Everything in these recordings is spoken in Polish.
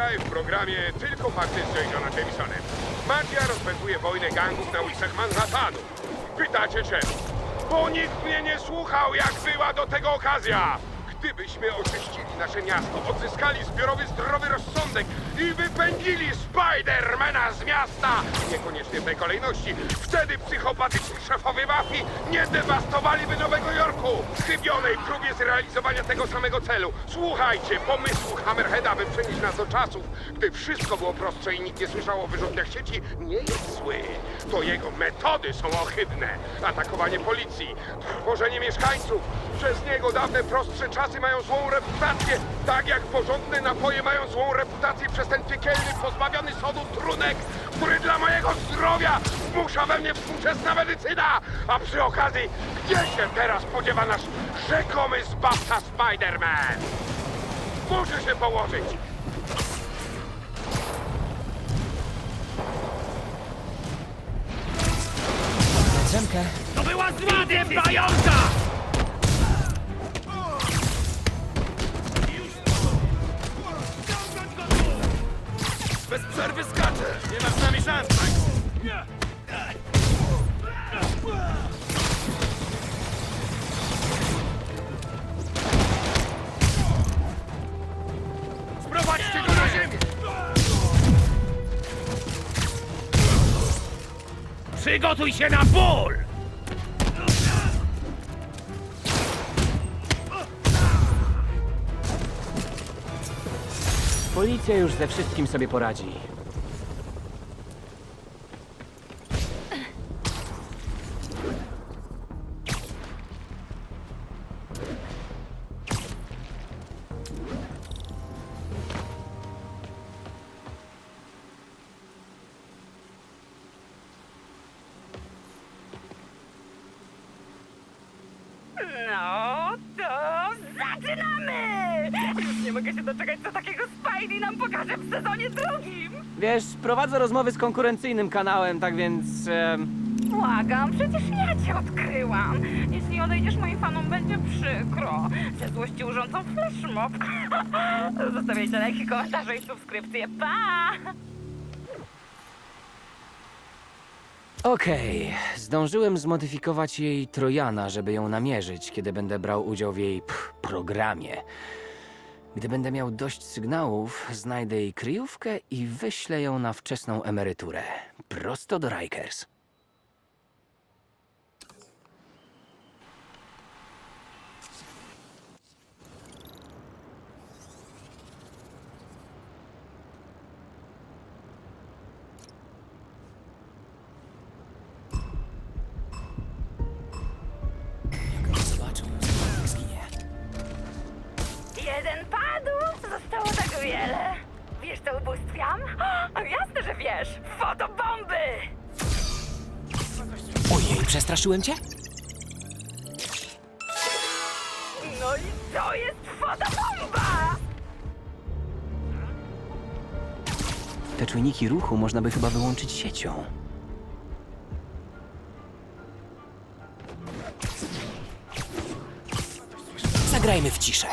Dzisiaj w programie tylko fakty z J. Johna Jamesonem. Mafia rozpętuje wojnę gangów na ulicach Manhattanu. Pytacie czemu? Bo nikt mnie nie słuchał, jak była do tego okazja. Gdybyśmy oczyścili nasze miasto, odzyskali zbiorowy zdrowy rozsądek i wypędzili Spidermana z miasta, niekoniecznie w tej kolejności, wtedy psychopatyczni szefowie mafii nie dewastowaliby Nowego Jorku w chybionej próbie zrealizowania tego samego celu. Słuchajcie, pomysł Hammerheada, by przenieść nas do czasów, gdy wszystko było prostsze i nikt nie słyszał o wyrzutniach sieci, nie jest zły. To jego metody są ohydne. Atakowanie policji, trwożenie mieszkańców. Przez niego dawne prostsze czasy mają złą reputację, tak jak porządne napoje mają złą reputację przez ten piekielny, pozbawiony sodu trunek, który dla mojego zdrowia zmusza we mnie współczesna medycyna. A przy okazji, gdzie się teraz spodziewa nasz rzekomy zbawca Spider-Man? Muszę się położyć. Drzemkę. To była zła dębająca! Bez przerwy skacze! Nie ma z nami szans, Max! Sprowadźcie go na ziemię! Przygotuj się na ból! Policja już ze wszystkim sobie poradzi. Prowadzę rozmowy z konkurencyjnym kanałem, tak więc... em, Błagam, przecież ja cię odkryłam. Jeśli odejdziesz moim fanom, będzie przykro. Ze złości urządzą flashmob. Zostawiajcie lajki, komentarze i subskrypcje. Pa! Okej, zdążyłem zmodyfikować jej Trojana, żeby ją namierzyć, kiedy będę brał udział w jej pff, programie. Gdy będę miał dość sygnałów, znajdę jej kryjówkę i wyślę ją na wczesną emeryturę. Prosto do Rikers. Przestraszyłem cię? No i to jest fotobomba! Te czujniki ruchu można by chyba wyłączyć siecią. Zagrajmy w ciszę.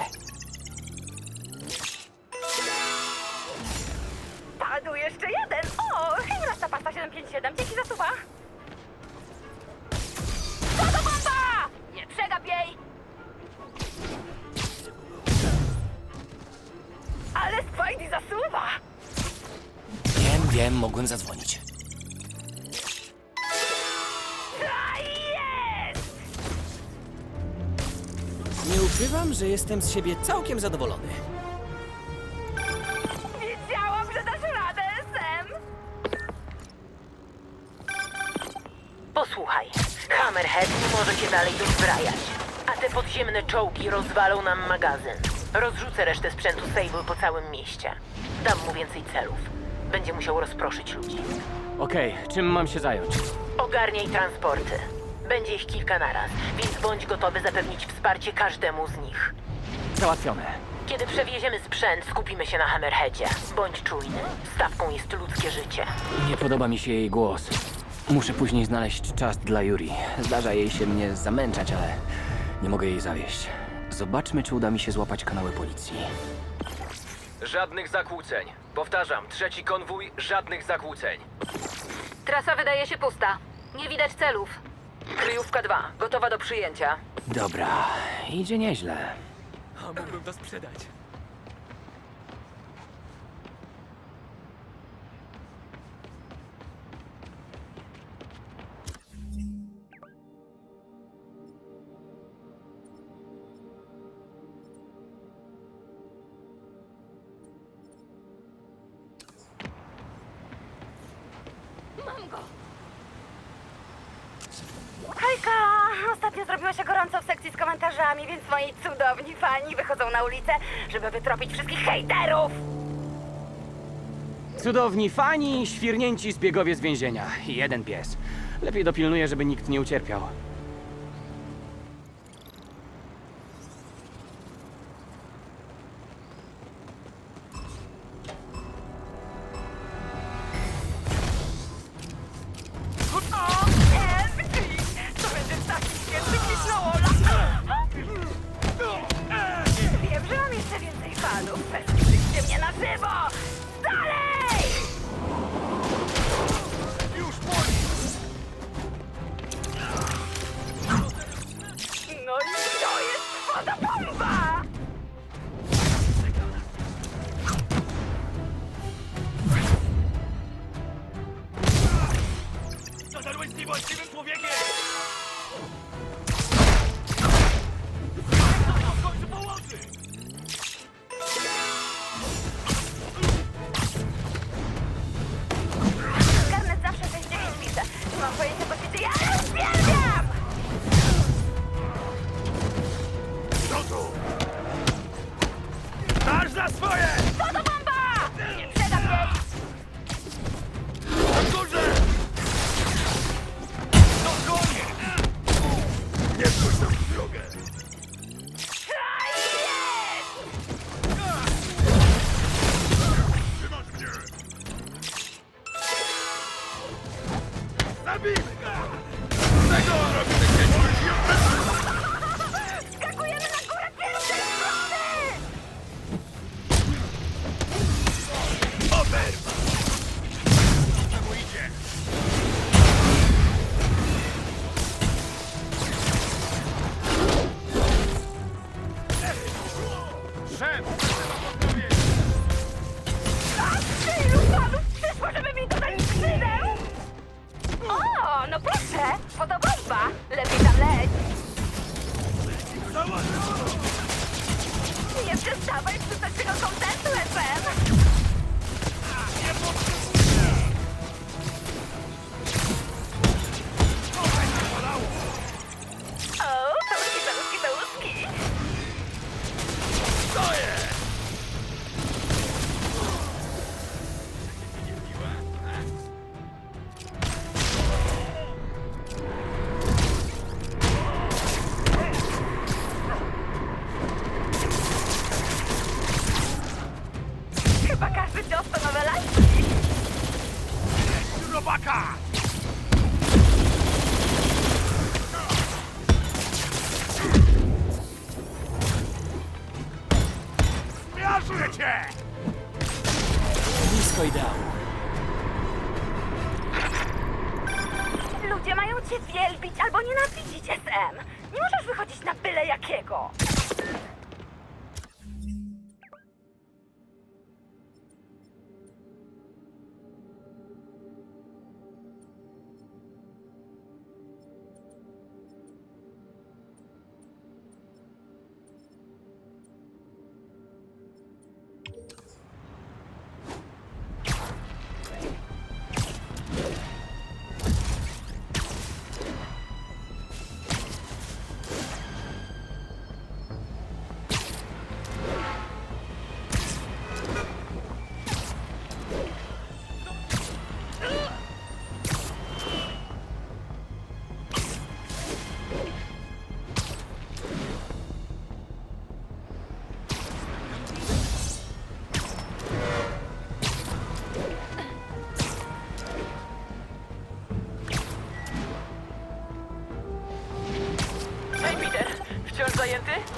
Jestem z siebie całkiem zadowolony. Wiedziałam, że dasz radę, Sam! Posłuchaj, Hammerhead nie może się dalej dozbrajać, a te podziemne czołgi rozwalą nam magazyn. Rozrzucę resztę sprzętu Sable po całym mieście. Dam mu więcej celów. Będzie musiał rozproszyć ludzi. Okej, czym mam się zająć? Ogarniaj transporty. Będzie ich kilka naraz, więc bądź gotowy zapewnić wsparcie każdemu z nich. Załatwione. Kiedy przewieziemy sprzęt, skupimy się na Hammerheadzie. Bądź czujny. Stawką jest ludzkie życie. Nie podoba mi się jej głos. Muszę później znaleźć czas dla Yuri. Zdarza jej się mnie zamęczać, ale nie mogę jej zawieść. Zobaczmy, czy uda mi się złapać kanały policji. Żadnych zakłóceń. Powtarzam, trzeci konwój, żadnych zakłóceń. Trasa wydaje się pusta. Nie widać celów. Kryjówka 2, gotowa do przyjęcia. Dobra, idzie nieźle. A mógłbym to sprzedać. Hejka! ostatnio zrobiło się gorąco w sekcji z komentarzami, więc moi cudowni fani wychodzą na ulicę, żeby wytropić wszystkich hejterów! Cudowni fani, świrnięci zbiegowie z więzienia. Jeden pies. Lepiej dopilnuję, żeby nikt nie ucierpiał. Ludzie mają cię wielbić albo nienawidzić, SM. Nie możesz wychodzić na byle jakiego.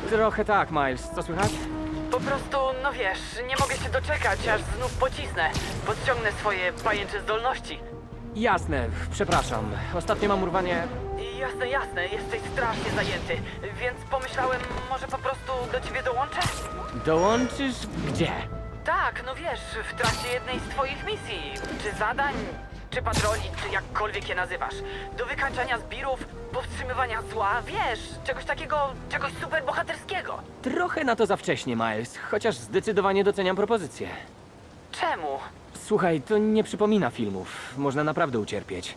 Trochę tak, Miles. Co słychać? Po prostu, no wiesz, nie mogę się doczekać, aż znów pocisnę. Podciągnę swoje pajęcze zdolności. Jasne, przepraszam. Ostatnio mam urwanie... Jasne, jasne, jesteś strasznie zajęty, więc pomyślałem, może po prostu do ciebie dołączę? Dołączysz gdzie? Tak, no wiesz, w trakcie jednej z twoich misji, czy zadań, czy patroli, czy jakkolwiek je nazywasz. Do wykańczania zbirów, powstrzymywania zła, wiesz, czegoś takiego, czegoś super bohaterskiego. Trochę na to za wcześnie, Miles, chociaż zdecydowanie doceniam propozycję. Czemu? Słuchaj, to nie przypomina filmów. Można naprawdę ucierpieć.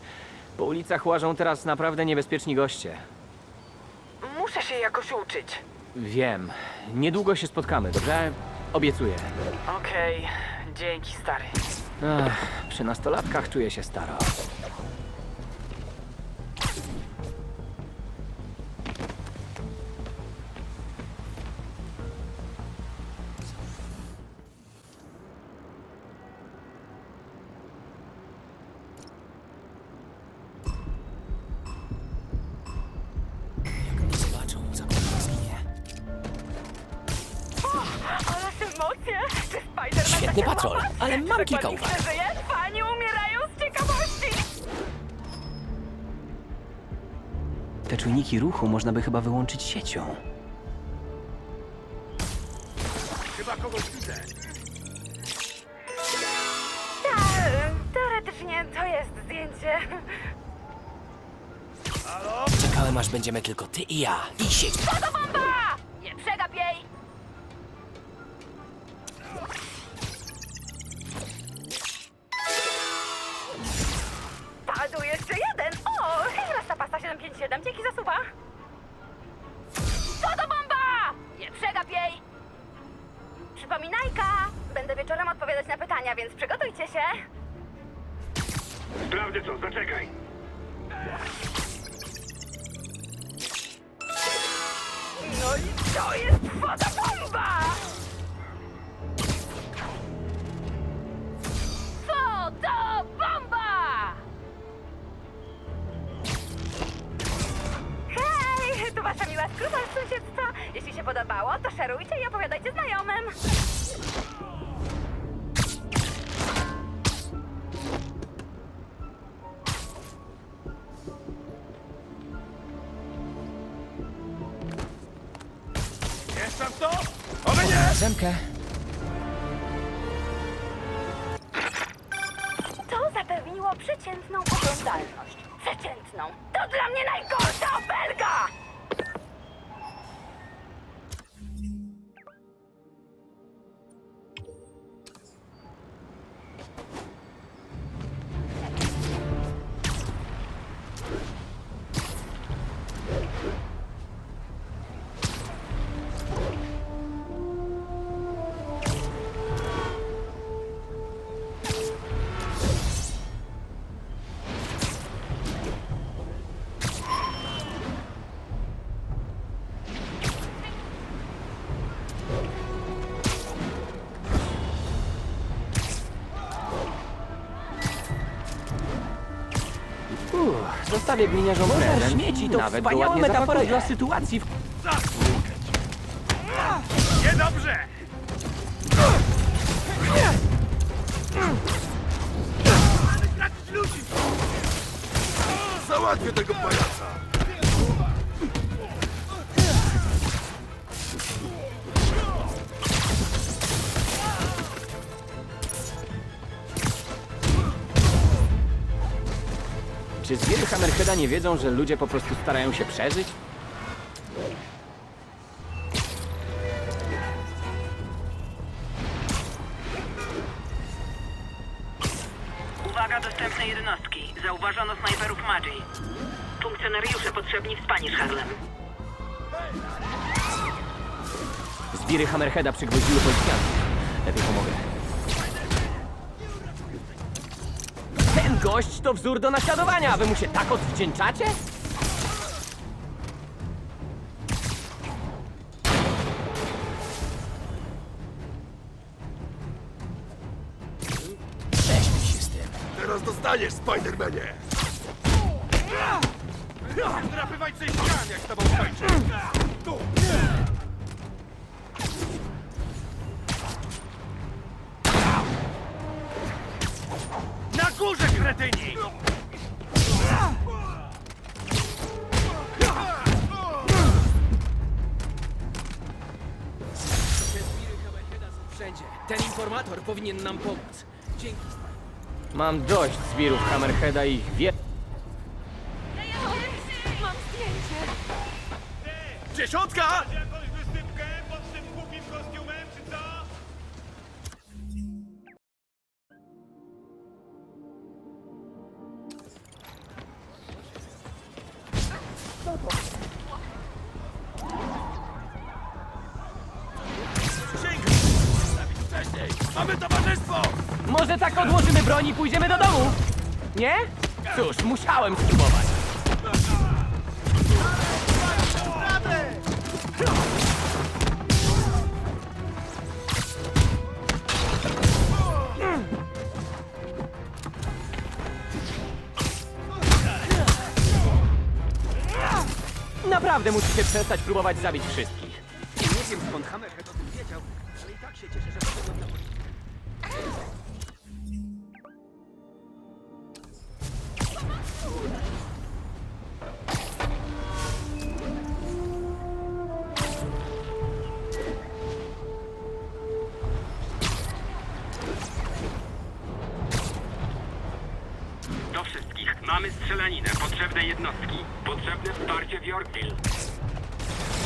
Po ulicach łażą teraz naprawdę niebezpieczni goście. Muszę się jakoś uczyć. Wiem. Niedługo się spotkamy, dobrze? Obiecuję. Okej, dzięki stary. Ach, przy nastolatkach czuję się staro. Można by chyba wyłączyć siecią. Chyba kogoś widzę. Tak, teoretycznie to jest zdjęcie. Czekałem aż będziemy tylko ty i ja. I sieć. Fotobomba! Nie przegap jej! Padł jeszcze jeden! O, rasta pasta 757, dzięki za suba! Pytania, więc przygotujcie się! Sprawdzę co, zaczekaj. No i to jest przeciętną oglądalność. Przeciętną. To dla mnie najgorsza obelga! Uff, zostawię gliniarzom prezent. śmieci to Nawet wspaniała metafora dla sytuacji, w Czy zbiery Hammerheada nie wiedzą, że ludzie po prostu starają się przeżyć? Uwaga dostępne jednostki. Zauważono snajperów Magi. Funkcjonariusze potrzebni w Spanish Harlem. Zbiry Hammerheada przygwoździły policjantów. Lepiej pomogę. Gość to wzór do naśladowania! Wy mu się tak odwdzięczacie? Prześpij się z tym. Teraz dostaniesz, Spidermanie! Zdrapywaj coś ścian, jak z tobą skończę! Tu! Kretyni! Wszędzie. Ten informator powinien nam pomóc. Dzięki. Mam dość zbirów Hammerheada i ich wie... Mam zdjęcie. Dziesiątka! Cóż, musiałem spróbować. Naprawdę musicie przestać próbować zabić wszystkich. Wsparcie w Yorkville.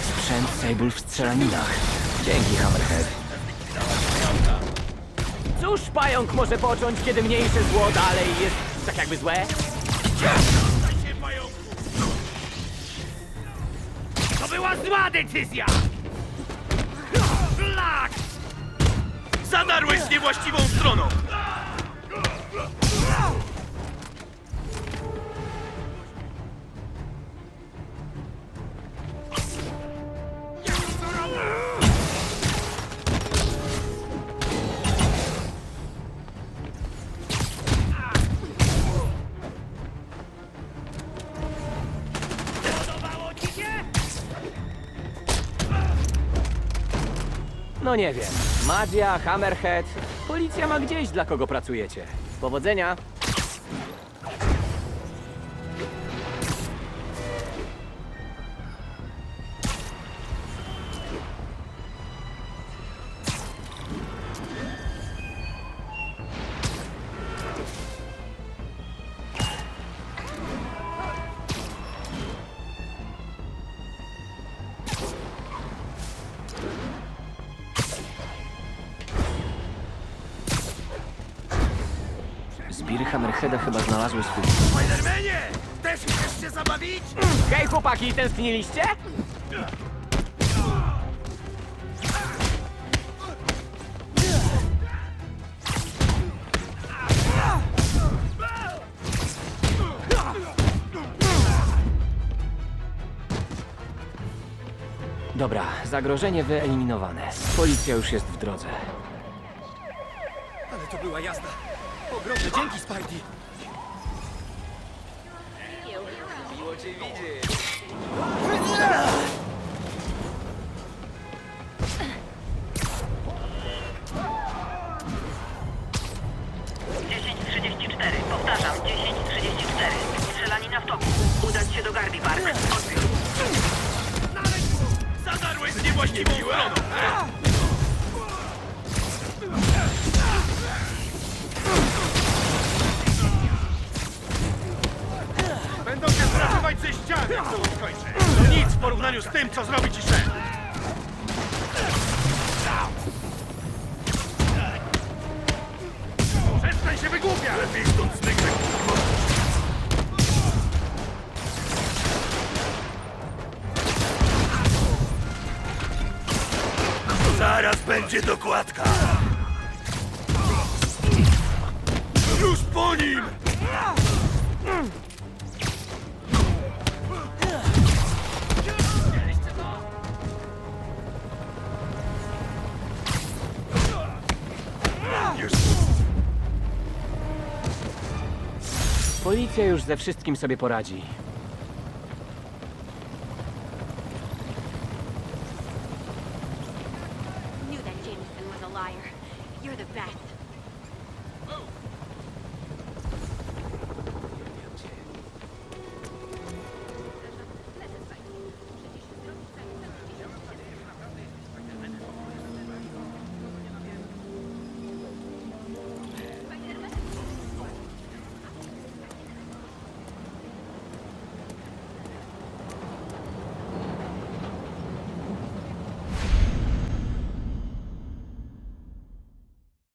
Sprzęt Sable w strzelaninach. Dzięki, Hammerhead. Cóż pająk może począć, kiedy mniejsze zło dalej jest tak jakby złe? To była zła decyzja! Szlak! Zadarłeś z niewłaściwą stroną! No nie wiem. Magia, Hammerhead. Policja ma gdzieś, dla kogo pracujecie. Powodzenia. Zbiry Hammerheada chyba znalazły swój... Spidermanie! Też chcesz się zabawić? Hej chłopaki, tęskniliście? Dobra, zagrożenie wyeliminowane. Policja już jest w drodze. Ale to była jazda. Ogromne dzięki, Spidey! Miło cię widzieć. Dokładka! Już po nim! Policja już ze wszystkim sobie poradzi. Liar. You're the best.